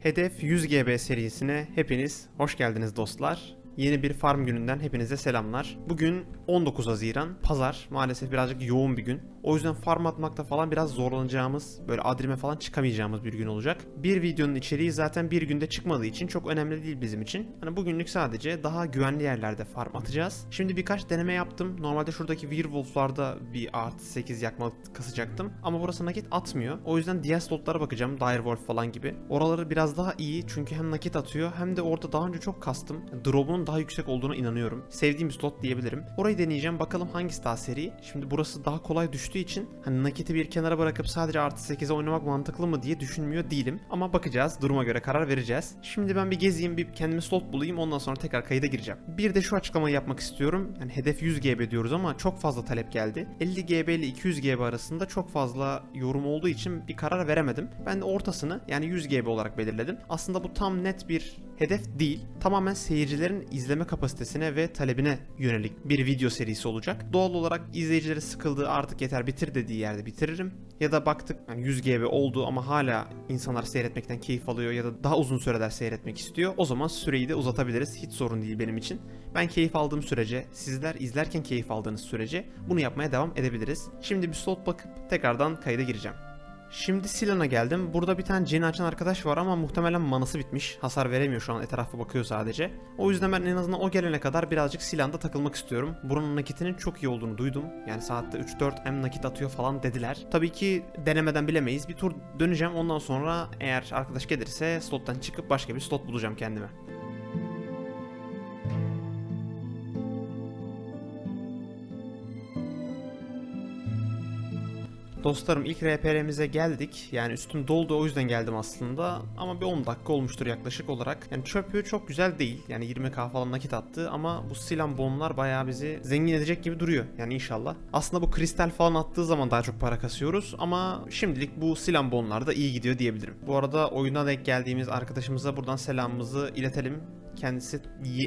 Hedef 100 GB serisine hepiniz hoş geldiniz dostlar. Yeni bir farm gününden hepinize selamlar. Bugün 19 Haziran, pazar. Maalesef birazcık yoğun bir gün. O yüzden farm atmakta falan biraz zorlanacağımız, böyle adrime falan çıkamayacağımız bir gün olacak. Bir videonun içeriği zaten bir günde çıkmadığı için çok önemli değil bizim için. Hani bugünlük sadece daha güvenli yerlerde farm atacağız. Şimdi birkaç deneme yaptım. Normalde şuradaki Werewolf'larda bir artı 8 yakma kasacaktım. Ama burası nakit atmıyor. O yüzden diğer slotlara bakacağım. Direwolf falan gibi. Oraları biraz daha iyi çünkü hem nakit atıyor hem de orada daha önce çok kastım. Drop'un daha yüksek olduğuna inanıyorum. Sevdiğim slot diyebilirim. Orayı deneyeceğim. Bakalım hangisi daha seri. Şimdi burası daha kolay düştüğü için hani nakiti bir kenara bırakıp sadece artı 8'e oynamak mantıklı mı diye düşünmüyor değilim. Ama bakacağız. Duruma göre karar vereceğiz. Şimdi ben bir gezeyim, bir kendime slot bulayım. Ondan sonra tekrar kayıda gireceğim. Bir de şu açıklamayı yapmak istiyorum. Yani hedef 100 GB diyoruz ama çok fazla talep geldi. 50 GB ile 200 GB arasında çok fazla yorum olduğu için bir karar veremedim. Ben de ortasını yani 100 GB olarak belirledim. Aslında bu tam net bir hedef değil. Tamamen seyircilerin izleme kapasitesine ve talebine yönelik bir video serisi olacak. Doğal olarak izleyicileri sıkıldığı artık yeter bitir dediği yerde bitiririm. Ya da baktık yani 100 GB oldu ama hala insanlar seyretmekten keyif alıyor ya da daha uzun süreler seyretmek istiyor. O zaman süreyi de uzatabiliriz. Hiç sorun değil benim için. Ben keyif aldığım sürece, sizler izlerken keyif aldığınız sürece bunu yapmaya devam edebiliriz. Şimdi bir slot bakıp tekrardan kayda gireceğim. Şimdi Silan'a geldim. Burada bir tane cini açan arkadaş var ama muhtemelen manası bitmiş. Hasar veremiyor şu an etrafa bakıyor sadece. O yüzden ben en azından o gelene kadar birazcık Silan'da takılmak istiyorum. Buranın nakitinin çok iyi olduğunu duydum. Yani saatte 3-4 M nakit atıyor falan dediler. Tabii ki denemeden bilemeyiz. Bir tur döneceğim ondan sonra eğer arkadaş gelirse slottan çıkıp başka bir slot bulacağım kendime. Dostlarım ilk RPR'mize geldik. Yani üstüm doldu o yüzden geldim aslında. Ama bir 10 dakika olmuştur yaklaşık olarak. Yani çöpü çok güzel değil. Yani 20k falan nakit attı ama bu silah bonlar bayağı bizi zengin edecek gibi duruyor. Yani inşallah. Aslında bu kristal falan attığı zaman daha çok para kasıyoruz ama şimdilik bu silah bonlar da iyi gidiyor diyebilirim. Bu arada oyuna denk geldiğimiz arkadaşımıza buradan selamımızı iletelim. Kendisi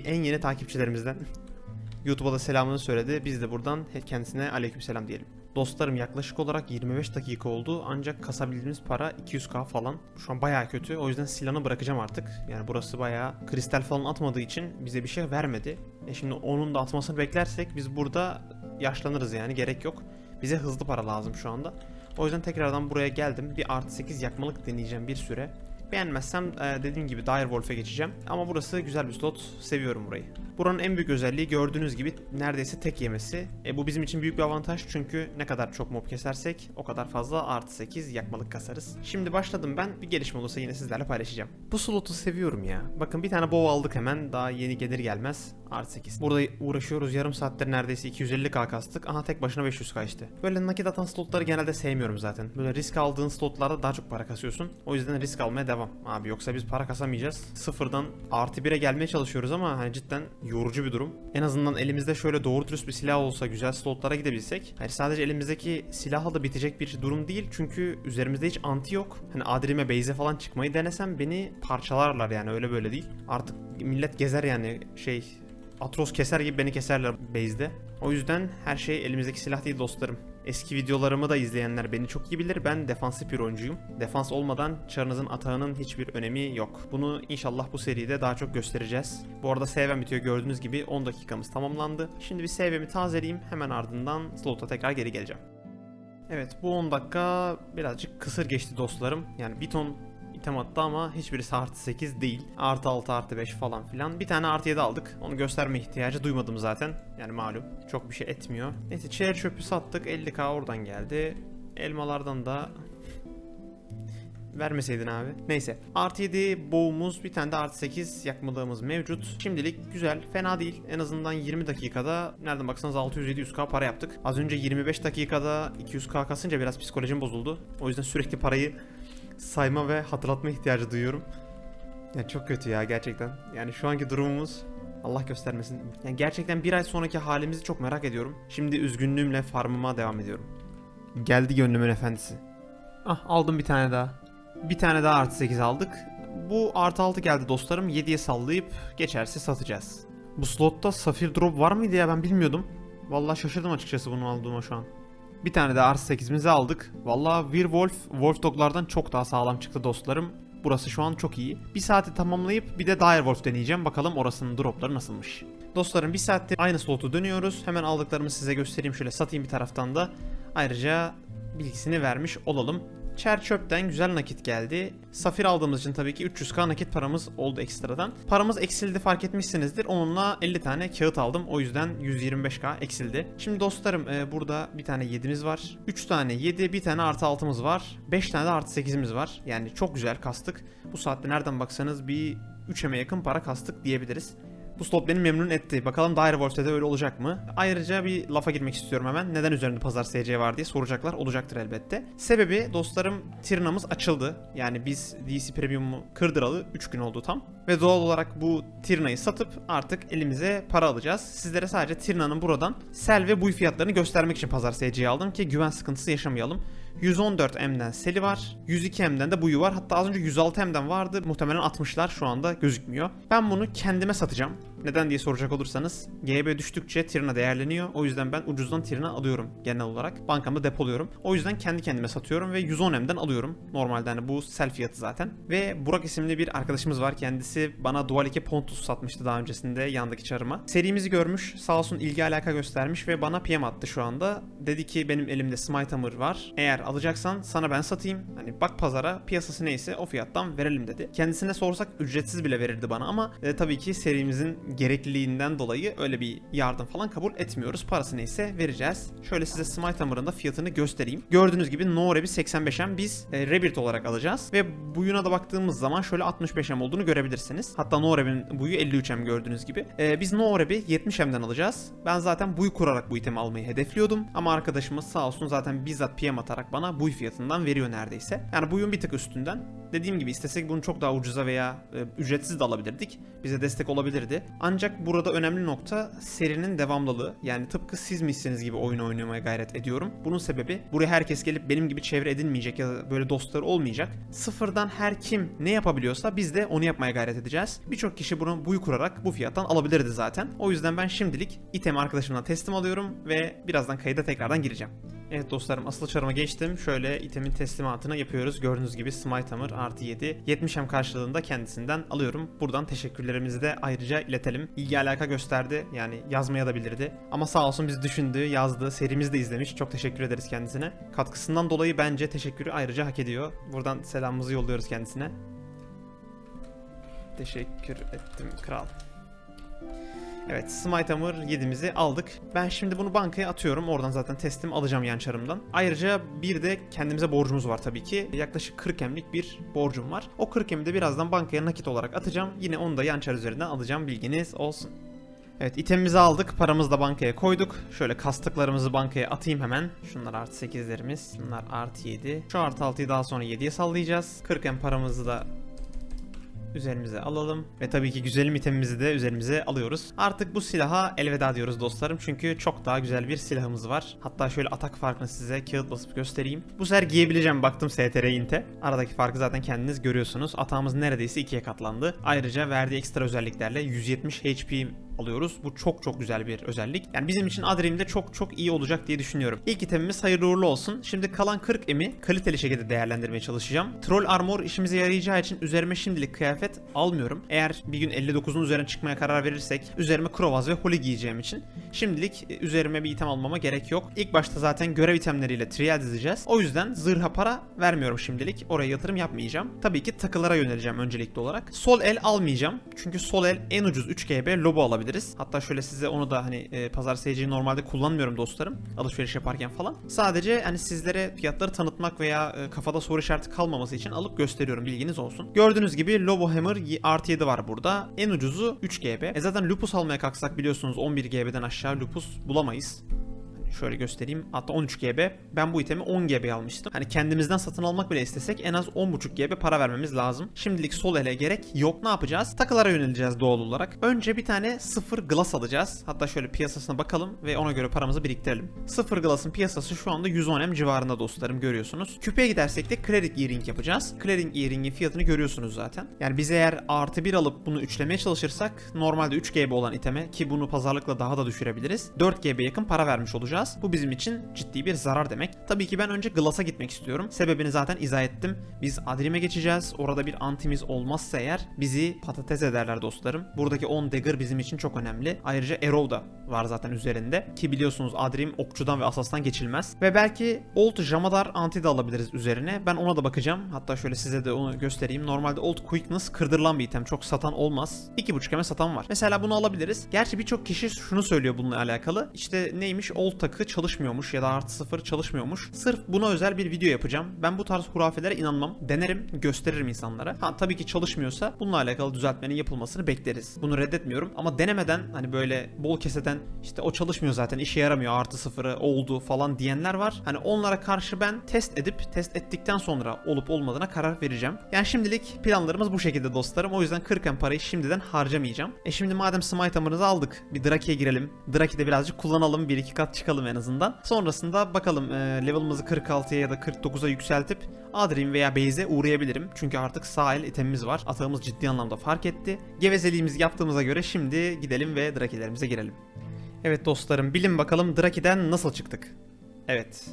en yeni takipçilerimizden. YouTube'a da selamını söyledi. Biz de buradan kendisine aleykümselam diyelim. Dostlarım yaklaşık olarak 25 dakika oldu ancak kasabildiğimiz para 200k falan. Şu an bayağı kötü o yüzden silahını bırakacağım artık. Yani burası bayağı kristal falan atmadığı için bize bir şey vermedi. E şimdi onun da atmasını beklersek biz burada yaşlanırız yani gerek yok. Bize hızlı para lazım şu anda. O yüzden tekrardan buraya geldim. Bir artı 8 yakmalık deneyeceğim bir süre. Beğenmezsem e, dediğim gibi Direwolf'e geçeceğim. Ama burası güzel bir slot. Seviyorum burayı. Buranın en büyük özelliği gördüğünüz gibi neredeyse tek yemesi. E, bu bizim için büyük bir avantaj çünkü ne kadar çok mob kesersek o kadar fazla artı 8 yakmalık kasarız. Şimdi başladım ben. Bir gelişme olursa yine sizlerle paylaşacağım. Bu slotu seviyorum ya. Bakın bir tane bow aldık hemen. Daha yeni gelir gelmez. Artı 8. Burada uğraşıyoruz. Yarım saattir neredeyse 250k kastık. Aha tek başına 500k işte. Böyle nakit atan slotları genelde sevmiyorum zaten. Böyle risk aldığın slotlarda daha çok para kasıyorsun. O yüzden risk almaya devam. Abi yoksa biz para kasamayacağız. Sıfırdan artı 1'e gelmeye çalışıyoruz ama hani cidden yorucu bir durum. En azından elimizde şöyle doğru dürüst bir silah olsa güzel slotlara gidebilsek. Hani sadece elimizdeki silahla da bitecek bir durum değil. Çünkü üzerimizde hiç anti yok. Hani adrime base'e falan çıkmayı denesem beni parçalarlar yani öyle böyle değil. Artık millet gezer yani şey Atros keser gibi beni keserler base'de. O yüzden her şey elimizdeki silah değil dostlarım. Eski videolarımı da izleyenler beni çok iyi bilir. Ben defansif bir oyuncuyum. Defans olmadan çarınızın atağının hiçbir önemi yok. Bunu inşallah bu seride daha çok göstereceğiz. Bu arada sevem bitiyor gördüğünüz gibi 10 dakikamız tamamlandı. Şimdi bir sevemi tazeleyeyim hemen ardından slota tekrar geri geleceğim. Evet bu 10 dakika birazcık kısır geçti dostlarım. Yani bir ton item attı ama hiçbirisi artı 8 değil. Artı 6 artı 5 falan filan. Bir tane artı 7 aldık. Onu gösterme ihtiyacı duymadım zaten. Yani malum çok bir şey etmiyor. Neyse çeğer çöpü sattık. 50k oradan geldi. Elmalardan da Vermeseydin abi. Neyse. Artı 7 boğumuz bir tane de artı 8 yakmalığımız mevcut. Şimdilik güzel. Fena değil. En azından 20 dakikada nereden baksanız 600-700k para yaptık. Az önce 25 dakikada 200k kasınca biraz psikolojim bozuldu. O yüzden sürekli parayı sayma ve hatırlatma ihtiyacı duyuyorum. Yani çok kötü ya gerçekten. Yani şu anki durumumuz Allah göstermesin. Yani gerçekten bir ay sonraki halimizi çok merak ediyorum. Şimdi üzgünlüğümle farmıma devam ediyorum. Geldi gönlümün efendisi. Ah aldım bir tane daha. Bir tane daha artı 8 aldık. Bu artı 6 geldi dostlarım. 7'ye sallayıp geçerse satacağız. Bu slotta safir drop var mıydı ya ben bilmiyordum. Vallahi şaşırdım açıkçası bunu aldığıma şu an. Bir tane de artı 8'imizi aldık. Vallahi Werewolf, Wolf Dog'lardan çok daha sağlam çıktı dostlarım. Burası şu an çok iyi. Bir saati tamamlayıp bir de Direwolf deneyeceğim. Bakalım orasının dropları nasılmış. Dostlarım bir saattir aynı slotu dönüyoruz. Hemen aldıklarımı size göstereyim. Şöyle satayım bir taraftan da. Ayrıca bilgisini vermiş olalım. Çer çöpten güzel nakit geldi. Safir aldığımız için tabii ki 300k nakit paramız oldu ekstradan. Paramız eksildi fark etmişsinizdir. Onunla 50 tane kağıt aldım. O yüzden 125k eksildi. Şimdi dostlarım e, burada bir tane 7'miz var. 3 tane 7, bir tane artı 6'mız var. 5 tane de artı 8'imiz var. Yani çok güzel kastık. Bu saatte nereden baksanız bir 3'e yakın para kastık diyebiliriz. Bu slot beni memnun etti. Bakalım Direwolf'te de öyle olacak mı? Ayrıca bir lafa girmek istiyorum hemen. Neden üzerinde pazar SC var diye soracaklar. Olacaktır elbette. Sebebi dostlarım Tirna'mız açıldı. Yani biz DC Premium'u kırdıralı 3 gün oldu tam. Ve doğal olarak bu Tirna'yı satıp artık elimize para alacağız. Sizlere sadece Tirna'nın buradan sel ve buy fiyatlarını göstermek için pazar SC'yi aldım ki güven sıkıntısı yaşamayalım. 114M'den seli var. 102M'den de buyu var. Hatta az önce 106M'den vardı. Muhtemelen 60'lar şu anda gözükmüyor. Ben bunu kendime satacağım. Neden diye soracak olursanız GB düştükçe Tirna değerleniyor. O yüzden ben ucuzdan Tirna alıyorum genel olarak. Bankamda depoluyorum. O yüzden kendi kendime satıyorum ve 110M'den alıyorum. Normalde hani bu sel fiyatı zaten. Ve Burak isimli bir arkadaşımız var. Kendisi bana Dual 2 Pontus satmıştı daha öncesinde yandaki çarıma. Serimizi görmüş. Sağ olsun ilgi alaka göstermiş ve bana PM attı şu anda. Dedi ki benim elimde Smite Hammer var. Eğer alacaksan sana ben satayım. Hani bak pazara piyasası neyse o fiyattan verelim dedi. Kendisine sorsak ücretsiz bile verirdi bana ama e, tabii ki serimizin gerekliliğinden dolayı öyle bir yardım falan kabul etmiyoruz. Parası neyse vereceğiz. Şöyle size Smite Hammer'ın da fiyatını göstereyim. Gördüğünüz gibi No Reb'i 85M biz e, Rebirth olarak alacağız. Ve buyuna da baktığımız zaman şöyle 65M olduğunu görebilirsiniz. Hatta No Reb'in buyu 53M gördüğünüz gibi. E, biz No Reb'i 70M'den alacağız. Ben zaten buy kurarak bu itemi almayı hedefliyordum. Ama arkadaşımız sağ olsun zaten bizzat PM atarak bana buy fiyatından veriyor neredeyse. Yani buyun bir tık üstünden. Dediğim gibi istesek bunu çok daha ucuza veya e, ücretsiz de alabilirdik. Bize destek olabilirdi. Ancak burada önemli nokta serinin devamlılığı. Yani tıpkı siz misiniz gibi oyun oynamaya gayret ediyorum. Bunun sebebi buraya herkes gelip benim gibi çevre edinmeyecek ya da böyle dostları olmayacak. Sıfırdan her kim ne yapabiliyorsa biz de onu yapmaya gayret edeceğiz. Birçok kişi bunu buy kurarak bu fiyattan alabilirdi zaten. O yüzden ben şimdilik itemi arkadaşımdan teslim alıyorum ve birazdan kayıda tekrardan gireceğim. Evet dostlarım asıl çarıma geçtim. Şöyle itemin teslimatını yapıyoruz. Gördüğünüz gibi Smite Hammer artı 7. 70M karşılığında kendisinden alıyorum. Buradan teşekkürlerimizi de ayrıca iletelim. İlgi alaka gösterdi. Yani yazmaya da bilirdi. Ama sağ olsun biz düşündü, yazdı. Serimizi de izlemiş. Çok teşekkür ederiz kendisine. Katkısından dolayı bence teşekkürü ayrıca hak ediyor. Buradan selamımızı yolluyoruz kendisine. Teşekkür ettim kral. Evet Smite Hammer 7'mizi aldık. Ben şimdi bunu bankaya atıyorum. Oradan zaten teslim alacağım yan çarımdan. Ayrıca bir de kendimize borcumuz var tabii ki. Yaklaşık 40 emlik bir borcum var. O 40 emi de birazdan bankaya nakit olarak atacağım. Yine onu da yan çar üzerinden alacağım bilginiz olsun. Evet itemimizi aldık. Paramızı da bankaya koyduk. Şöyle kastıklarımızı bankaya atayım hemen. Şunlar artı 8'lerimiz. Bunlar artı 7. Şu artı 6'yı daha sonra 7'ye sallayacağız. 40 em paramızı da üzerimize alalım. Ve tabii ki güzelim itemimizi de üzerimize alıyoruz. Artık bu silaha elveda diyoruz dostlarım. Çünkü çok daha güzel bir silahımız var. Hatta şöyle atak farkını size kağıt basıp göstereyim. Bu sefer giyebileceğim baktım STR inte. Aradaki farkı zaten kendiniz görüyorsunuz. Atağımız neredeyse ikiye katlandı. Ayrıca verdiği ekstra özelliklerle 170 HP alıyoruz. Bu çok çok güzel bir özellik. Yani bizim için Adrim'de çok çok iyi olacak diye düşünüyorum. İlk itemimiz hayırlı uğurlu olsun. Şimdi kalan 40 emi kaliteli şekilde değerlendirmeye çalışacağım. Troll Armor işimize yarayacağı için üzerime şimdilik kıyafet almıyorum. Eğer bir gün 59'un üzerine çıkmaya karar verirsek üzerime Krovaz ve Holy giyeceğim için şimdilik e, üzerime bir item almama gerek yok. İlk başta zaten görev itemleriyle trial dizeceğiz. O yüzden zırha para vermiyorum şimdilik. Oraya yatırım yapmayacağım. Tabii ki takılara yöneleceğim öncelikli olarak. Sol el almayacağım. Çünkü sol el en ucuz 3 GB lobo alabilir alabiliriz. Hatta şöyle size onu da hani e, pazar seyirciyi normalde kullanmıyorum dostlarım. Alışveriş yaparken falan. Sadece hani sizlere fiyatları tanıtmak veya e, kafada soru işareti kalmaması için alıp gösteriyorum bilginiz olsun. Gördüğünüz gibi Lobo Hammer artı 7 var burada. En ucuzu 3 GB. E zaten Lupus almaya kalksak biliyorsunuz 11 GB'den aşağı Lupus bulamayız. Şöyle göstereyim. Hatta 13 GB. Ben bu itemi 10 GB almıştım. Hani kendimizden satın almak bile istesek en az 10.5 GB para vermemiz lazım. Şimdilik sol ele gerek yok. Ne yapacağız? Takılara yöneleceğiz doğal olarak. Önce bir tane sıfır glass alacağız. Hatta şöyle piyasasına bakalım ve ona göre paramızı biriktirelim. Sıfır glass'ın piyasası şu anda 110M civarında dostlarım görüyorsunuz. Küpeye gidersek de Cleric Earring yapacağız. Cleric Earring'in fiyatını görüyorsunuz zaten. Yani biz eğer artı 1 alıp bunu üçlemeye çalışırsak normalde 3 GB olan iteme ki bunu pazarlıkla daha da düşürebiliriz. 4 GB yakın para vermiş olacağız yapacağız. Bu bizim için ciddi bir zarar demek. Tabii ki ben önce Glass'a gitmek istiyorum. Sebebini zaten izah ettim. Biz Adrim'e geçeceğiz. Orada bir antimiz olmazsa eğer bizi patates ederler dostlarım. Buradaki 10 dagger bizim için çok önemli. Ayrıca Arrow da var zaten üzerinde. Ki biliyorsunuz Adrim okçudan ve asastan geçilmez. Ve belki Old Jamadar anti de alabiliriz üzerine. Ben ona da bakacağım. Hatta şöyle size de onu göstereyim. Normalde Old Quickness kırdırılan bir item. Çok satan olmaz. 2.5 eme satan var. Mesela bunu alabiliriz. Gerçi birçok kişi şunu söylüyor bununla alakalı. İşte neymiş Old takı çalışmıyormuş ya da artı sıfır çalışmıyormuş. Sırf buna özel bir video yapacağım. Ben bu tarz hurafelere inanmam. Denerim, gösteririm insanlara. Ha tabii ki çalışmıyorsa bununla alakalı düzeltmenin yapılmasını bekleriz. Bunu reddetmiyorum ama denemeden hani böyle bol keseden işte o çalışmıyor zaten işe yaramıyor artı sıfırı oldu falan diyenler var. Hani onlara karşı ben test edip test ettikten sonra olup olmadığına karar vereceğim. Yani şimdilik planlarımız bu şekilde dostlarım. O yüzden 40 em parayı şimdiden harcamayacağım. E şimdi madem smite aldık bir Draki'ye girelim. Draki'de birazcık kullanalım. bir iki kat çıkalım en azından. Sonrasında bakalım e, level'ımızı 46'ya ya da 49'a yükseltip Adrim veya Base'e uğrayabilirim. Çünkü artık sağ el itemimiz var. Atağımız ciddi anlamda fark etti. Gevezeliğimizi yaptığımıza göre şimdi gidelim ve Draki'lerimize girelim. Evet dostlarım bilin bakalım Draki'den nasıl çıktık? Evet.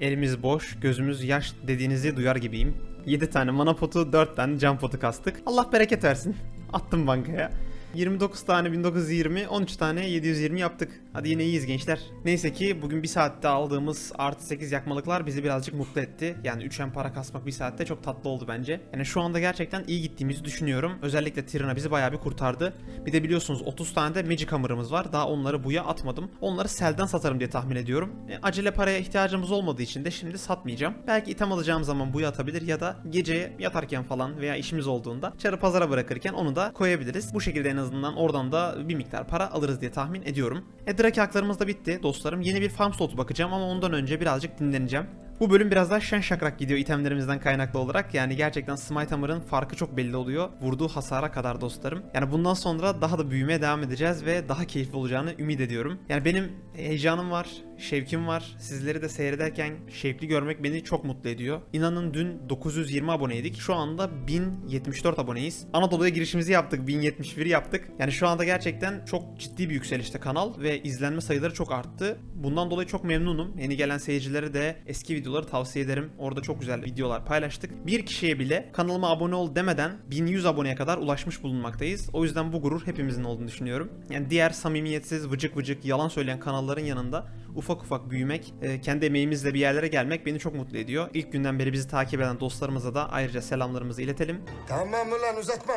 Elimiz boş, gözümüz yaş dediğinizi duyar gibiyim. 7 tane mana potu, 4 tane can potu kastık. Allah bereket versin. Attım bankaya. 29 tane 1920, 13 tane 720 yaptık. Hadi yine iyiyiz gençler. Neyse ki bugün bir saatte aldığımız artı 8 yakmalıklar bizi birazcık mutlu etti. Yani 3M para kasmak bir saatte çok tatlı oldu bence. Yani şu anda gerçekten iyi gittiğimizi düşünüyorum. Özellikle Tirana bizi bayağı bir kurtardı. Bir de biliyorsunuz 30 tane de Magic Hammer'ımız var. Daha onları buya atmadım. Onları selden satarım diye tahmin ediyorum. E, acele paraya ihtiyacımız olmadığı için de şimdi satmayacağım. Belki item alacağım zaman buya atabilir ya da gece yatarken falan veya işimiz olduğunda çarı pazara bırakırken onu da koyabiliriz. Bu şekilde en azından oradan da bir miktar para alırız diye tahmin ediyorum. E Drake haklarımız da bitti dostlarım. Yeni bir farm slotu bakacağım ama ondan önce birazcık dinleneceğim. Bu bölüm biraz daha şen şakrak gidiyor itemlerimizden kaynaklı olarak. Yani gerçekten Smite Hammer'ın farkı çok belli oluyor. Vurduğu hasara kadar dostlarım. Yani bundan sonra daha da büyümeye devam edeceğiz ve daha keyifli olacağını ümit ediyorum. Yani benim heyecanım var, şevkim var. Sizleri de seyrederken şevkli görmek beni çok mutlu ediyor. İnanın dün 920 aboneydik. Şu anda 1074 aboneyiz. Anadolu'ya girişimizi yaptık. 1071 yaptık. Yani şu anda gerçekten çok ciddi bir yükselişte kanal ve izlenme sayıları çok arttı. Bundan dolayı çok memnunum. Yeni gelen seyircilere de eski videoları tavsiye ederim. Orada çok güzel videolar paylaştık. Bir kişiye bile kanalıma abone ol demeden 1100 aboneye kadar ulaşmış bulunmaktayız. O yüzden bu gurur hepimizin olduğunu düşünüyorum. Yani diğer samimiyetsiz, vıcık vıcık, yalan söyleyen kanalların yanında ufak ufak büyümek, e, kendi emeğimizle bir yerlere gelmek beni çok mutlu ediyor. İlk günden beri bizi takip eden dostlarımıza da ayrıca selamlarımızı iletelim. Tamam ulan uzatma.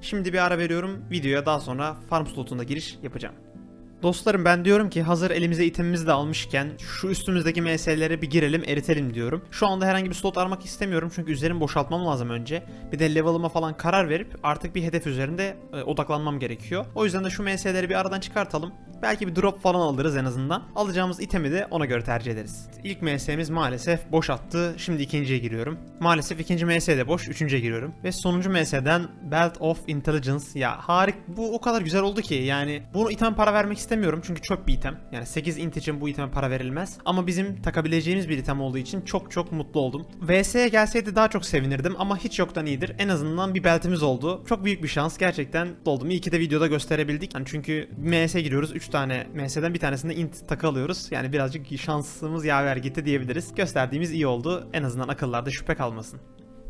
Şimdi bir ara veriyorum. Videoya daha sonra farm slotunda giriş yapacağım. Dostlarım ben diyorum ki hazır elimize itemimizi de almışken şu üstümüzdeki MS'lere bir girelim eritelim diyorum. Şu anda herhangi bir slot aramak istemiyorum çünkü üzerimi boşaltmam lazım önce. Bir de level'ıma falan karar verip artık bir hedef üzerinde e, odaklanmam gerekiyor. O yüzden de şu MS'leri bir aradan çıkartalım. Belki bir drop falan alırız en azından. Alacağımız itemi de ona göre tercih ederiz. İlk MS'miz maalesef boş attı. Şimdi ikinciye giriyorum. Maalesef ikinci MS de boş. Üçüncüye giriyorum. Ve sonuncu MS'den Belt of Intelligence. Ya harik bu o kadar güzel oldu ki yani bunu item para vermek istemiyorum çünkü çöp bir item. Yani 8 int için bu iteme para verilmez. Ama bizim takabileceğimiz bir item olduğu için çok çok mutlu oldum. VS'ye gelseydi daha çok sevinirdim ama hiç yoktan iyidir. En azından bir beltimiz oldu. Çok büyük bir şans gerçekten oldum. İyi ki de videoda gösterebildik. Yani çünkü MS'e giriyoruz. 3 tane MS'den bir tanesinde int takı alıyoruz. Yani birazcık şansımız yaver gitti diyebiliriz. Gösterdiğimiz iyi oldu. En azından akıllarda şüphe kalmasın.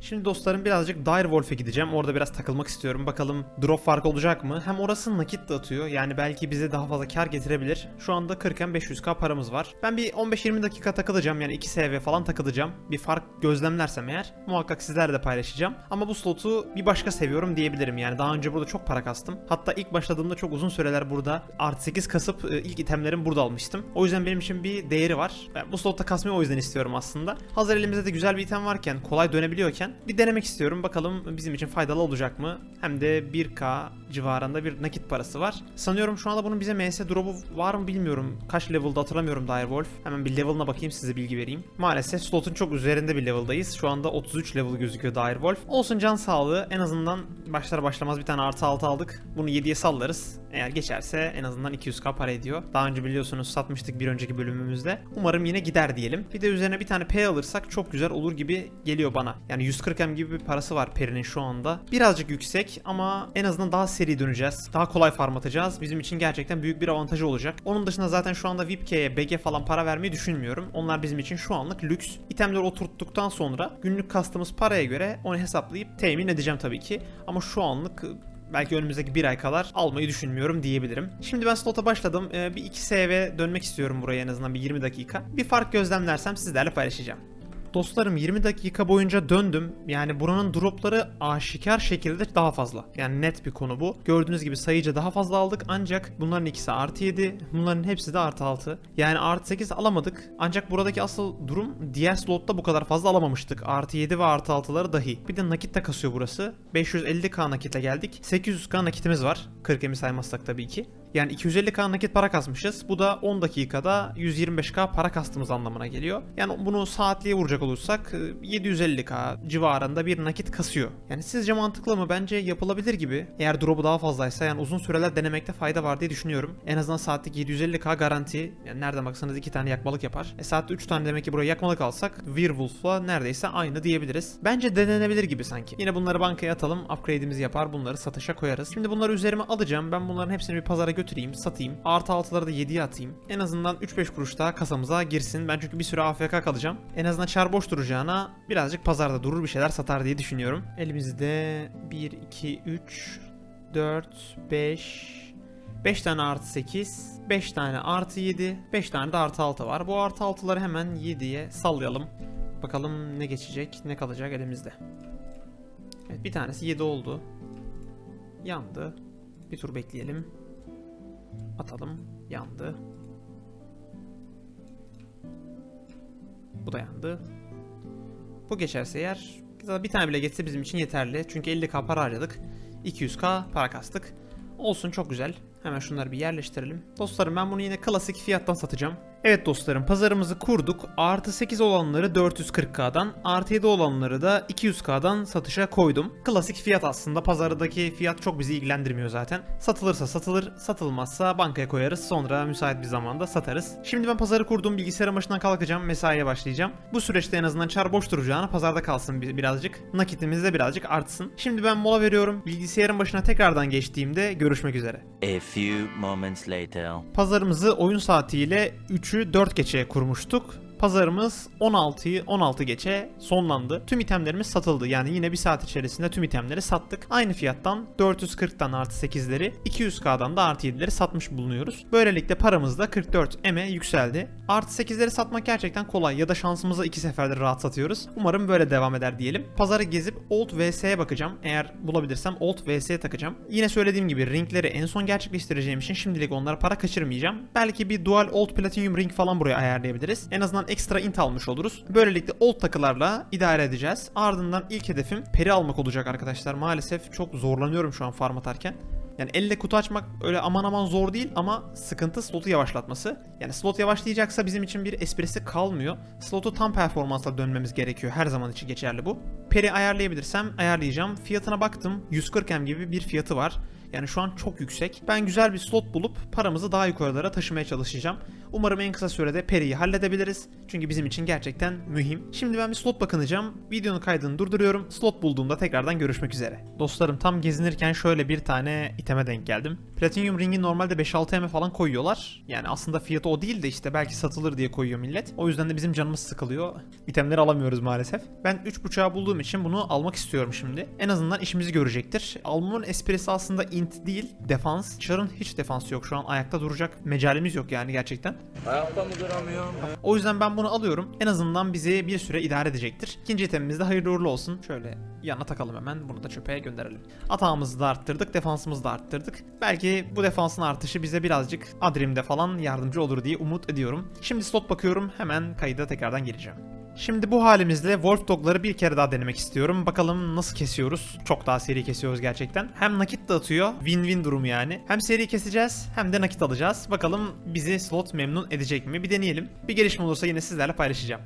Şimdi dostlarım birazcık Dire Wolf'e gideceğim. Orada biraz takılmak istiyorum. Bakalım drop farkı olacak mı? Hem orası nakit de atıyor. Yani belki bize daha fazla kar getirebilir. Şu anda 40'en 500k paramız var. Ben bir 15-20 dakika takılacağım. Yani 2 SV falan takılacağım. Bir fark gözlemlersem eğer muhakkak sizlerle de paylaşacağım. Ama bu slotu bir başka seviyorum diyebilirim. Yani daha önce burada çok para kastım. Hatta ilk başladığımda çok uzun süreler burada artı 8 kasıp e, ilk itemlerimi burada almıştım. O yüzden benim için bir değeri var. Ben bu slotta kasmayı o yüzden istiyorum aslında. Hazır elimizde de güzel bir item varken, kolay dönebiliyorken bir denemek istiyorum. Bakalım bizim için faydalı olacak mı? Hem de 1k civarında bir nakit parası var. Sanıyorum şu anda bunun bize MS drop'u var mı bilmiyorum. Kaç level'da hatırlamıyorum Direwolf. Hemen bir level'ına bakayım size bilgi vereyim. Maalesef slotun çok üzerinde bir level'dayız. Şu anda 33 level gözüküyor Direwolf. Olsun can sağlığı en azından başlar başlamaz bir tane artı 6 aldık. Bunu 7'ye sallarız. Eğer geçerse en azından 200k para ediyor. Daha önce biliyorsunuz satmıştık bir önceki bölümümüzde. Umarım yine gider diyelim. Bir de üzerine bir tane P alırsak çok güzel olur gibi geliyor bana. Yani 140M gibi bir parası var Peri'nin şu anda. Birazcık yüksek ama en azından daha seri döneceğiz. Daha kolay farm atacağız. Bizim için gerçekten büyük bir avantajı olacak. Onun dışında zaten şu anda VIPK'ye, BG falan para vermeyi düşünmüyorum. Onlar bizim için şu anlık lüks. İtemleri oturttuktan sonra günlük kastımız paraya göre onu hesaplayıp temin edeceğim tabii ki. Ama şu anlık belki önümüzdeki bir ay kadar almayı düşünmüyorum diyebilirim. Şimdi ben slota başladım. Ee, bir 2 SV dönmek istiyorum buraya en azından bir 20 dakika. Bir fark gözlemlersem sizlerle paylaşacağım. Dostlarım 20 dakika boyunca döndüm. Yani buranın dropları aşikar şekilde daha fazla. Yani net bir konu bu. Gördüğünüz gibi sayıca daha fazla aldık ancak bunların ikisi artı 7. Bunların hepsi de artı 6. Yani artı 8 alamadık. Ancak buradaki asıl durum diğer slotta bu kadar fazla alamamıştık. Artı 7 ve artı 6'ları dahi. Bir de nakit de kasıyor burası. 550k nakitle geldik. 800k nakitimiz var. 40 emi saymazsak tabii ki. Yani 250k nakit para kasmışız. Bu da 10 dakikada 125k para kastığımız anlamına geliyor. Yani bunu saatliğe vuracak olursak e, 750k civarında bir nakit kasıyor. Yani sizce mantıklı mı? Bence yapılabilir gibi. Eğer drop'u daha fazlaysa yani uzun süreler denemekte fayda var diye düşünüyorum. En azından saatlik 750k garanti. Yani nereden baksanız 2 tane yakmalık yapar. E saatte 3 tane demek ki buraya yakmalık alsak Werewolf'la neredeyse aynı diyebiliriz. Bence denenebilir gibi sanki. Yine bunları bankaya atalım. Upgrade'imizi yapar. Bunları satışa koyarız. Şimdi bunları üzerime alacağım. Ben bunların hepsini bir pazara götüreyim, satayım. Artı altıları da 7'ye atayım. En azından 3-5 kuruş daha kasamıza girsin. Ben çünkü bir süre AFK kalacağım. En azından çar boş duracağına birazcık pazarda durur bir şeyler satar diye düşünüyorum. Elimizde 1, 2, 3, 4, 5, 5 tane artı 8, 5 tane artı 7, 5 tane de artı 6 var. Bu artı 6'ları hemen 7'ye sallayalım. Bakalım ne geçecek, ne kalacak elimizde. Evet bir tanesi 7 oldu. Yandı. Bir tur bekleyelim. Atalım. Yandı. Bu da yandı. Bu geçerse eğer bir tane bile geçse bizim için yeterli. Çünkü 50k para harcadık. 200k para kastık. Olsun çok güzel. Hemen şunları bir yerleştirelim. Dostlarım ben bunu yine klasik fiyattan satacağım. Evet dostlarım pazarımızı kurduk. Artı 8 olanları 440k'dan, artı 7 olanları da 200k'dan satışa koydum. Klasik fiyat aslında. Pazardaki fiyat çok bizi ilgilendirmiyor zaten. Satılırsa satılır, satılmazsa bankaya koyarız. Sonra müsait bir zamanda satarız. Şimdi ben pazarı kurduğum bilgisayarın başından kalkacağım. Mesaiye başlayacağım. Bu süreçte en azından çar boş duracağına pazarda kalsın bir- birazcık. Nakitimiz de birazcık artsın. Şimdi ben mola veriyorum. Bilgisayarın başına tekrardan geçtiğimde görüşmek üzere. A few moments later. Pazarımızı oyun saatiyle 3'ü 4 geçe kurmuştuk. Pazarımız 16'yı 16 geçe sonlandı. Tüm itemlerimiz satıldı. Yani yine bir saat içerisinde tüm itemleri sattık. Aynı fiyattan 440'tan artı 8'leri 200k'dan da artı 7'leri satmış bulunuyoruz. Böylelikle paramız da 44 eme yükseldi. Artı 8'leri satmak gerçekten kolay ya da şansımıza iki seferde rahat satıyoruz. Umarım böyle devam eder diyelim. Pazarı gezip Old VS'ye bakacağım. Eğer bulabilirsem Old VS'ye takacağım. Yine söylediğim gibi ringleri en son gerçekleştireceğim için şimdilik onlara para kaçırmayacağım. Belki bir Dual Old Platinum ring falan buraya ayarlayabiliriz. En azından ekstra int almış oluruz. Böylelikle Old takılarla idare edeceğiz. Ardından ilk hedefim peri almak olacak arkadaşlar. Maalesef çok zorlanıyorum şu an farm atarken. Yani elle kutu açmak öyle aman aman zor değil ama sıkıntı slotu yavaşlatması. Yani slot yavaşlayacaksa bizim için bir esprisi kalmıyor. Slotu tam performansla dönmemiz gerekiyor. Her zaman için geçerli bu. Peri ayarlayabilirsem ayarlayacağım. Fiyatına baktım. 140M gibi bir fiyatı var. Yani şu an çok yüksek. Ben güzel bir slot bulup paramızı daha yukarılara taşımaya çalışacağım. Umarım en kısa sürede Peri'yi halledebiliriz. Çünkü bizim için gerçekten mühim. Şimdi ben bir slot bakınacağım. Videonun kaydını durduruyorum. Slot bulduğumda tekrardan görüşmek üzere. Dostlarım tam gezinirken şöyle bir tane iteme denk geldim. Platinum ringi normalde 5-6 eme falan koyuyorlar. Yani aslında fiyatı o değil de işte belki satılır diye koyuyor millet. O yüzden de bizim canımız sıkılıyor. İtemleri alamıyoruz maalesef. Ben 3.5'a bulduğum için bunu almak istiyorum şimdi. En azından işimizi görecektir. Almamın esprisi aslında int değil, defans. Char'ın hiç defansı yok şu an. Ayakta duracak mecalimiz yok yani gerçekten. Ayakta mı duramıyorum? O yüzden ben bunu alıyorum. En azından bizi bir süre idare edecektir. İkinci itemimiz de hayırlı uğurlu olsun. Şöyle yana takalım hemen. Bunu da çöpe gönderelim. Atağımızı da arttırdık. Defansımızı da arttırdık. Belki bu defansın artışı bize birazcık Adrim'de falan yardımcı olur diye umut ediyorum. Şimdi slot bakıyorum. Hemen kayıda tekrardan gireceğim. Şimdi bu halimizle Wolf Dog'ları bir kere daha denemek istiyorum. Bakalım nasıl kesiyoruz. Çok daha seri kesiyoruz gerçekten. Hem nakit dağıtıyor. Win-win durumu yani. Hem seri keseceğiz hem de nakit alacağız. Bakalım bizi slot memnun edecek mi? Bir deneyelim. Bir gelişme olursa yine sizlerle paylaşacağım.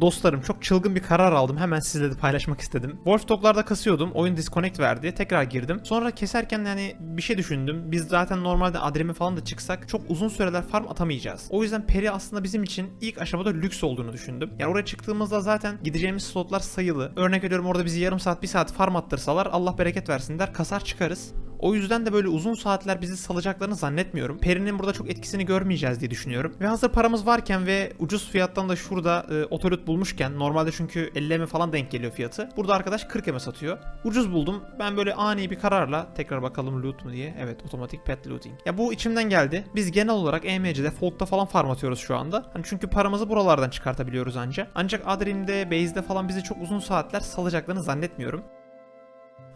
Dostlarım çok çılgın bir karar aldım. Hemen sizle de paylaşmak istedim. Wolf Dog'larda kasıyordum. Oyun disconnect verdi. Tekrar girdim. Sonra keserken yani bir şey düşündüm. Biz zaten normalde adremi falan da çıksak çok uzun süreler farm atamayacağız. O yüzden Peri aslında bizim için ilk aşamada lüks olduğunu düşündüm. Yani oraya çıktığımızda zaten gideceğimiz slotlar sayılı. Örnek veriyorum orada bizi yarım saat bir saat farm attırsalar Allah bereket versin der kasar çıkarız. O yüzden de böyle uzun saatler bizi salacaklarını zannetmiyorum. Peri'nin burada çok etkisini görmeyeceğiz diye düşünüyorum. Ve hazır paramız varken ve ucuz fiyattan da şurada e, otolut bulmuşken normalde çünkü 50 eme falan denk geliyor fiyatı. Burada arkadaş 40 eme satıyor. Ucuz buldum. Ben böyle ani bir kararla tekrar bakalım loot mu diye. Evet otomatik pet looting. Ya bu içimden geldi. Biz genel olarak EMC'de Folk'ta falan farm atıyoruz şu anda. Hani çünkü paramızı buralardan çıkartabiliyoruz anca. Ancak Adrim'de, Base'de falan bizi çok uzun saatler salacaklarını zannetmiyorum.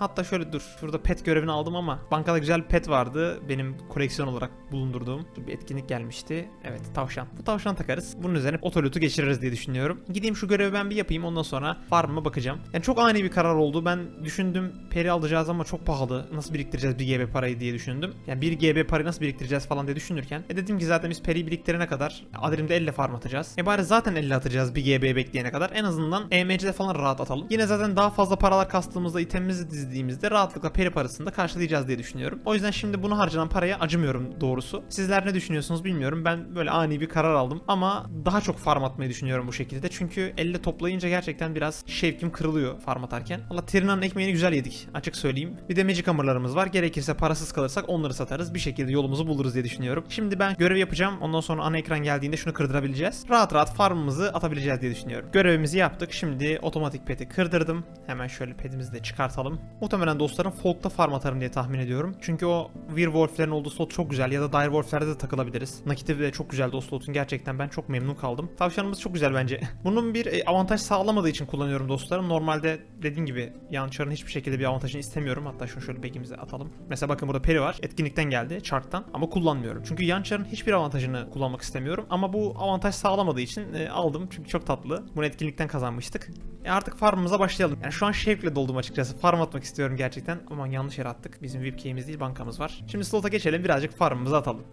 Hatta şöyle dur. Şurada pet görevini aldım ama bankada güzel bir pet vardı. Benim koleksiyon olarak bulundurduğum bir etkinlik gelmişti. Evet tavşan. Bu tavşan takarız. Bunun üzerine otolutu geçiririz diye düşünüyorum. Gideyim şu görevi ben bir yapayım ondan sonra farmıma bakacağım. Yani çok ani bir karar oldu. Ben düşündüm peri alacağız ama çok pahalı. Nasıl biriktireceğiz 1 GB parayı diye düşündüm. Yani 1 GB parayı nasıl biriktireceğiz falan diye düşünürken. E dedim ki zaten biz periyi biriktirene kadar Adrim'de elle farm atacağız. E bari zaten elle atacağız 1 GB bekleyene kadar. En azından EMC'de falan rahat atalım. Yine zaten daha fazla paralar kastığımızda itemimizi dizdiğimizde rahatlıkla peri parasını da karşılayacağız diye düşünüyorum. O yüzden şimdi bunu harcanan paraya acımıyorum doğrusu. Sizler ne düşünüyorsunuz bilmiyorum. Ben böyle ani bir karar aldım ama daha çok farm atmayı düşünüyorum bu şekilde. Çünkü elle toplayınca gerçekten biraz şevkim kırılıyor farm atarken. Valla Tirina'nın ekmeğini güzel yedik açık söyleyeyim. Bir de Magic Hammer'larımız var. Gerekirse parasız kalırsak onları satarız. Bir şekilde yolumuzu buluruz diye düşünüyorum. Şimdi ben görev yapacağım. Ondan sonra ana ekran geldiğinde şunu kırdırabileceğiz. Rahat rahat farmımızı atabileceğiz diye düşünüyorum. Görevimizi yaptık. Şimdi otomatik peti kırdırdım. Hemen şöyle petimizi de çıkartalım. Muhtemelen dostlarım Folk'ta farm atarım diye tahmin ediyorum. Çünkü o Werewolf'lerin olduğu slot çok güzel ya da Direwolf'lerde de takılabiliriz. Nakiti de çok güzeldi o slotun gerçekten ben çok memnun kaldım. Tavşanımız çok güzel bence. Bunun bir e, avantaj sağlamadığı için kullanıyorum dostlarım. Normalde dediğim gibi Yançar'ın hiçbir şekilde bir avantajını istemiyorum. Hatta şunu şöyle bagimize atalım. Mesela bakın burada peri var. Etkinlikten geldi. Chart'tan. Ama kullanmıyorum. Çünkü Yançar'ın hiçbir avantajını kullanmak istemiyorum. Ama bu avantaj sağlamadığı için e, aldım. Çünkü çok tatlı. Bunu etkinlikten kazanmıştık. E artık farmımıza başlayalım. Yani şu an şevkle doldum açıkçası. Farm atmak istiyorum gerçekten. Aman yanlış yere attık. Bizim VIP key'imiz değil bankamız var. Şimdi slota geçelim birazcık farmımızı atalım.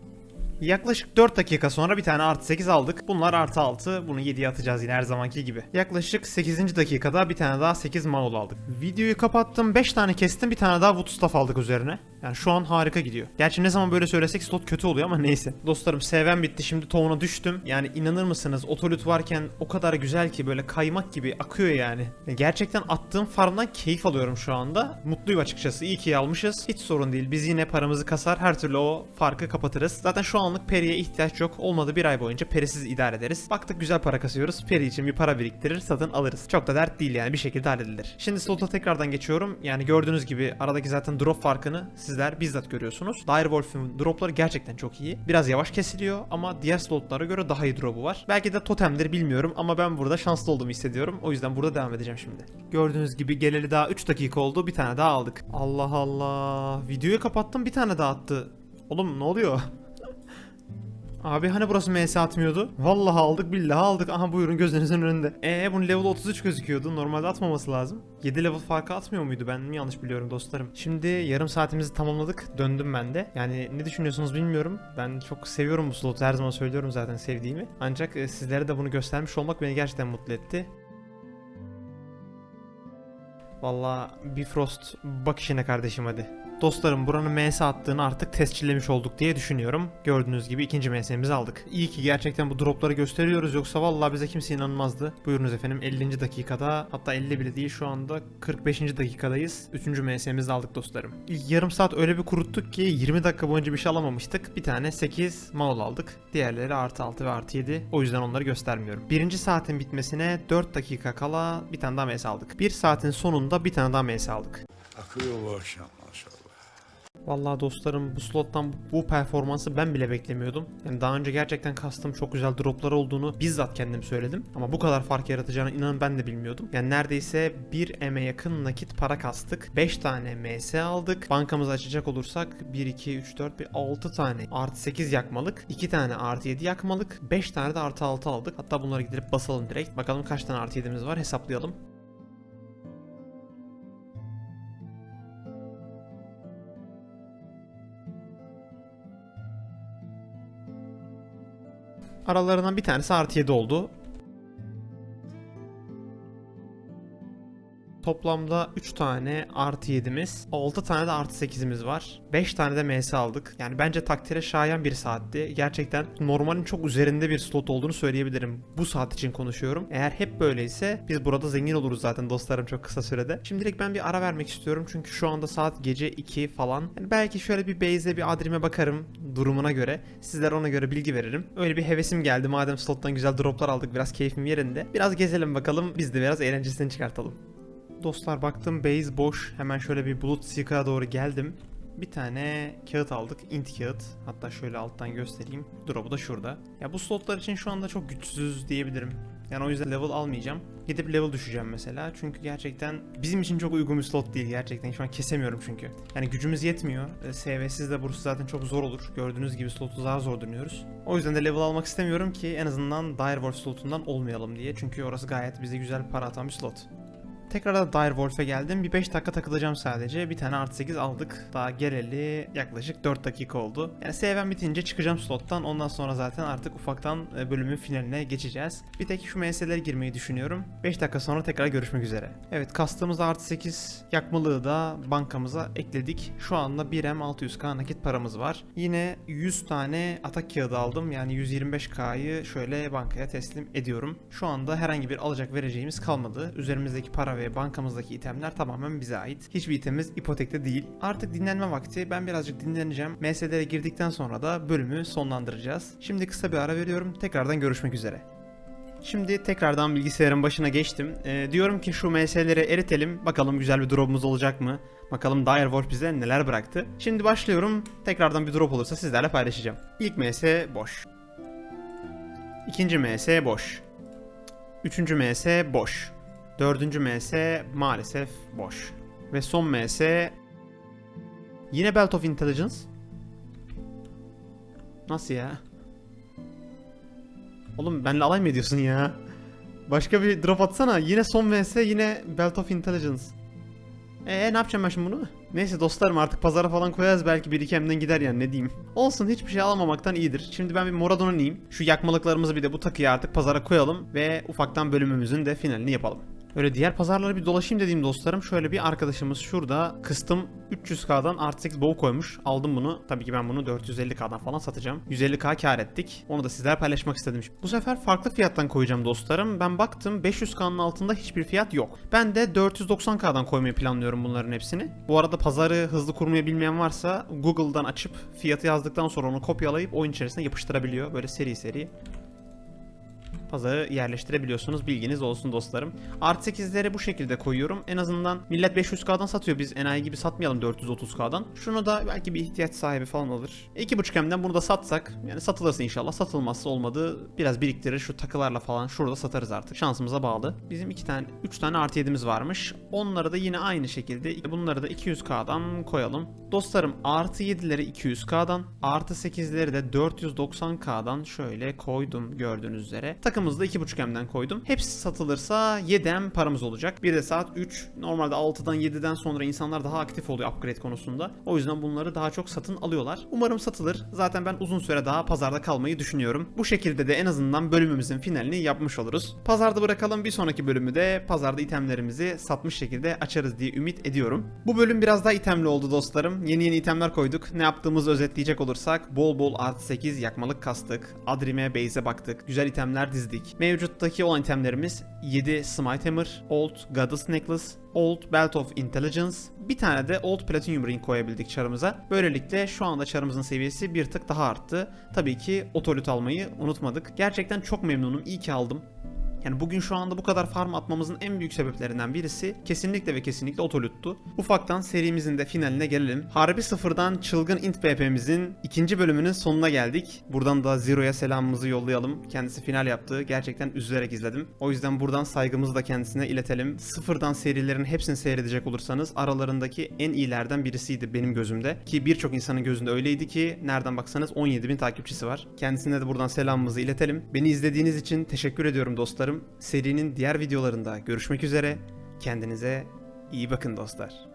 Yaklaşık 4 dakika sonra bir tane artı 8 aldık. Bunlar artı 6. Bunu 7'ye atacağız yine her zamanki gibi. Yaklaşık 8. dakikada bir tane daha 8 maul aldık. Videoyu kapattım. 5 tane kestim. Bir tane daha Woodstaff aldık üzerine. Yani şu an harika gidiyor. Gerçi ne zaman böyle söylesek slot kötü oluyor ama neyse. Dostlarım sevem bitti. Şimdi toğuna düştüm. Yani inanır mısınız otolut varken o kadar güzel ki böyle kaymak gibi akıyor yani. Ya Gerçekten attığım farmdan keyif alıyorum şu anda. Mutluyum açıkçası. İyi ki almışız. Hiç sorun değil. Biz yine paramızı kasar. Her türlü o farkı kapatırız. Zaten şu anlık periye ihtiyaç yok. Olmadı bir ay boyunca perisiz idare ederiz. Baktık güzel para kasıyoruz. Peri için bir para biriktirir satın alırız. Çok da dert değil yani bir şekilde halledilir. Şimdi slota tekrardan geçiyorum. Yani gördüğünüz gibi aradaki zaten drop farkını sizler bizzat görüyorsunuz. Direwolf'un dropları gerçekten çok iyi. Biraz yavaş kesiliyor ama diğer slotlara göre daha iyi drop'u var. Belki de totemdir bilmiyorum ama ben burada şanslı olduğumu hissediyorum. O yüzden burada devam edeceğim şimdi. Gördüğünüz gibi geleli daha 3 dakika oldu. Bir tane daha aldık. Allah Allah. Videoyu kapattım bir tane daha attı. Oğlum ne oluyor? Abi hani burası MS atmıyordu? Vallahi aldık billahi aldık. Aha buyurun gözünüzün önünde. Eee bunun level 33 gözüküyordu. Normalde atmaması lazım. 7 level farkı atmıyor muydu? Ben mi yanlış biliyorum dostlarım? Şimdi yarım saatimizi tamamladık. Döndüm ben de. Yani ne düşünüyorsunuz bilmiyorum. Ben çok seviyorum bu slotu. Her zaman söylüyorum zaten sevdiğimi. Ancak e, sizlere de bunu göstermiş olmak beni gerçekten mutlu etti. Valla Bifrost bak işine kardeşim hadi. Dostlarım buranın MS attığını artık tescillemiş olduk diye düşünüyorum. Gördüğünüz gibi ikinci MS'imizi aldık. İyi ki gerçekten bu dropları gösteriyoruz yoksa vallahi bize kimse inanmazdı. Buyurunuz efendim 50. dakikada hatta 50 bile değil şu anda 45. dakikadayız. 3. MS'imizi aldık dostlarım. İlk yarım saat öyle bir kuruttuk ki 20 dakika boyunca bir şey alamamıştık. Bir tane 8 maul aldık. Diğerleri artı 6 ve artı 7. O yüzden onları göstermiyorum. Birinci saatin bitmesine 4 dakika kala bir tane daha MS aldık. Bir saatin sonunda bir tane daha MS aldık. Akıyor bu akşam. Vallahi dostlarım bu slottan bu performansı ben bile beklemiyordum. Yani daha önce gerçekten kastım çok güzel droplar olduğunu bizzat kendim söyledim. Ama bu kadar fark yaratacağını inanın ben de bilmiyordum. Yani neredeyse 1 eme yakın nakit para kastık. 5 tane MS aldık. Bankamızı açacak olursak 1, 2, 3, 4, 1, 6 tane artı 8 yakmalık. 2 tane artı 7 yakmalık. 5 tane de artı 6 aldık. Hatta bunları gidip basalım direkt. Bakalım kaç tane artı 7'miz var hesaplayalım. Aralarından bir tanesi artı 7 oldu. Toplamda 3 tane artı 7'miz, 6 tane de artı 8'imiz var. 5 tane de MS aldık. Yani bence takdire şayan bir saatti. Gerçekten normalin çok üzerinde bir slot olduğunu söyleyebilirim. Bu saat için konuşuyorum. Eğer hep böyleyse biz burada zengin oluruz zaten dostlarım çok kısa sürede. Şimdilik ben bir ara vermek istiyorum çünkü şu anda saat gece 2 falan. Yani belki şöyle bir base'e bir adrime bakarım durumuna göre. Sizlere ona göre bilgi veririm. Öyle bir hevesim geldi madem slottan güzel droplar aldık biraz keyfim yerinde. Biraz gezelim bakalım biz de biraz eğlencesini çıkartalım. Dostlar baktım base boş. Hemen şöyle bir bulut seeker'a doğru geldim. Bir tane kağıt aldık. Int kağıt. Hatta şöyle alttan göstereyim. Drop'u da şurada. Ya bu slotlar için şu anda çok güçsüz diyebilirim. Yani o yüzden level almayacağım. Gidip level düşeceğim mesela. Çünkü gerçekten bizim için çok uygun bir slot değil gerçekten. Şu an kesemiyorum çünkü. Yani gücümüz yetmiyor. E, SV'siz de burası zaten çok zor olur. Gördüğünüz gibi slotu daha zor dönüyoruz. O yüzden de level almak istemiyorum ki en azından Direwolf slotundan olmayalım diye. Çünkü orası gayet bize güzel para atan bir slot. Tekrar da Direwolf'e geldim. Bir 5 dakika takılacağım sadece. Bir tane artı 8 aldık. Daha geleli yaklaşık 4 dakika oldu. Yani SVM bitince çıkacağım slottan. Ondan sonra zaten artık ufaktan e, bölümün finaline geçeceğiz. Bir tek şu MS'lere girmeyi düşünüyorum. 5 dakika sonra tekrar görüşmek üzere. Evet kastığımız artı 8 yakmalığı da bankamıza ekledik. Şu anda 1M 600k nakit paramız var. Yine 100 tane atak kağıdı aldım. Yani 125k'yı şöyle bankaya teslim ediyorum. Şu anda herhangi bir alacak vereceğimiz kalmadı. Üzerimizdeki para ve bankamızdaki itemler tamamen bize ait. Hiçbir itemimiz ipotekte değil. Artık dinlenme vakti. Ben birazcık dinleneceğim. MS'lere girdikten sonra da bölümü sonlandıracağız. Şimdi kısa bir ara veriyorum. Tekrardan görüşmek üzere. Şimdi tekrardan bilgisayarın başına geçtim. Ee, diyorum ki şu MS'leri eritelim. Bakalım güzel bir drop'umuz olacak mı? Bakalım Direwolf bize neler bıraktı. Şimdi başlıyorum. Tekrardan bir drop olursa sizlerle paylaşacağım. İlk MS boş. İkinci MS boş. Üçüncü MS boş. Dördüncü MS maalesef boş. Ve son MS yine Belt of Intelligence. Nasıl ya? Oğlum benle alay mı ediyorsun ya? Başka bir drop atsana. Yine son MS yine Belt of Intelligence. Eee ne yapacağım ben şimdi bunu? Neyse dostlarım artık pazara falan koyarız belki bir iki gider yani ne diyeyim. Olsun hiçbir şey alamamaktan iyidir. Şimdi ben bir Moradon'a ineyim. Şu yakmalıklarımızı bir de bu takıya artık pazara koyalım ve ufaktan bölümümüzün de finalini yapalım. Öyle diğer pazarları bir dolaşayım dediğim dostlarım. Şöyle bir arkadaşımız şurada kıstım 300k'dan artı 8 bow koymuş. Aldım bunu. Tabii ki ben bunu 450k'dan falan satacağım. 150k kar ettik. Onu da sizlerle paylaşmak istedim. Bu sefer farklı fiyattan koyacağım dostlarım. Ben baktım 500k'nın altında hiçbir fiyat yok. Ben de 490k'dan koymayı planlıyorum bunların hepsini. Bu arada pazarı hızlı kurmayı bilmeyen varsa Google'dan açıp fiyatı yazdıktan sonra onu kopyalayıp oyun içerisine yapıştırabiliyor. Böyle seri seri pazarı yerleştirebiliyorsunuz. Bilginiz olsun dostlarım. Artı 8'leri bu şekilde koyuyorum. En azından millet 500k'dan satıyor. Biz enayi gibi satmayalım 430k'dan. Şunu da belki bir ihtiyaç sahibi falan alır. 2.5M'den bunu da satsak yani satılırsa inşallah. Satılmazsa olmadı. Biraz biriktirir şu takılarla falan şurada satarız artık. Şansımıza bağlı. Bizim 2 tane 3 tane artı 7'miz varmış. Onları da yine aynı şekilde bunları da 200k'dan koyalım. Dostlarım artı 7'leri 200k'dan artı 8'leri de 490k'dan şöyle koydum gördüğünüz üzere. Takımızda 2.5M'den koydum. Hepsi satılırsa 7M paramız olacak. Bir de saat 3. Normalde 6'dan 7'den sonra insanlar daha aktif oluyor upgrade konusunda. O yüzden bunları daha çok satın alıyorlar. Umarım satılır. Zaten ben uzun süre daha pazarda kalmayı düşünüyorum. Bu şekilde de en azından bölümümüzün finalini yapmış oluruz. Pazarda bırakalım. Bir sonraki bölümü de pazarda itemlerimizi satmış şekilde açarız diye ümit ediyorum. Bu bölüm biraz daha itemli oldu dostlarım. Yeni yeni itemler koyduk. Ne yaptığımızı özetleyecek olursak bol bol artı 8 yakmalık kastık. Adrim'e, base'e baktık. Güzel itemler dizdik. Mevcuttaki olan itemlerimiz 7 Smite Hammer, Old Goddess Necklace, Old Belt of Intelligence, bir tane de Old Platinum Ring koyabildik çarımıza. Böylelikle şu anda çarımızın seviyesi bir tık daha arttı. Tabii ki otolut almayı unutmadık. Gerçekten çok memnunum. İyi ki aldım. Yani bugün şu anda bu kadar farm atmamızın en büyük sebeplerinden birisi kesinlikle ve kesinlikle otoluttu. Ufaktan serimizin de finaline gelelim. Harbi sıfırdan çılgın int BP'mizin ikinci bölümünün sonuna geldik. Buradan da Zero'ya selamımızı yollayalım. Kendisi final yaptı. Gerçekten üzülerek izledim. O yüzden buradan saygımızı da kendisine iletelim. Sıfırdan serilerin hepsini seyredecek olursanız aralarındaki en iyilerden birisiydi benim gözümde. Ki birçok insanın gözünde öyleydi ki nereden baksanız 17 bin takipçisi var. Kendisine de buradan selamımızı iletelim. Beni izlediğiniz için teşekkür ediyorum dostlarım umarım serinin diğer videolarında görüşmek üzere. Kendinize iyi bakın dostlar.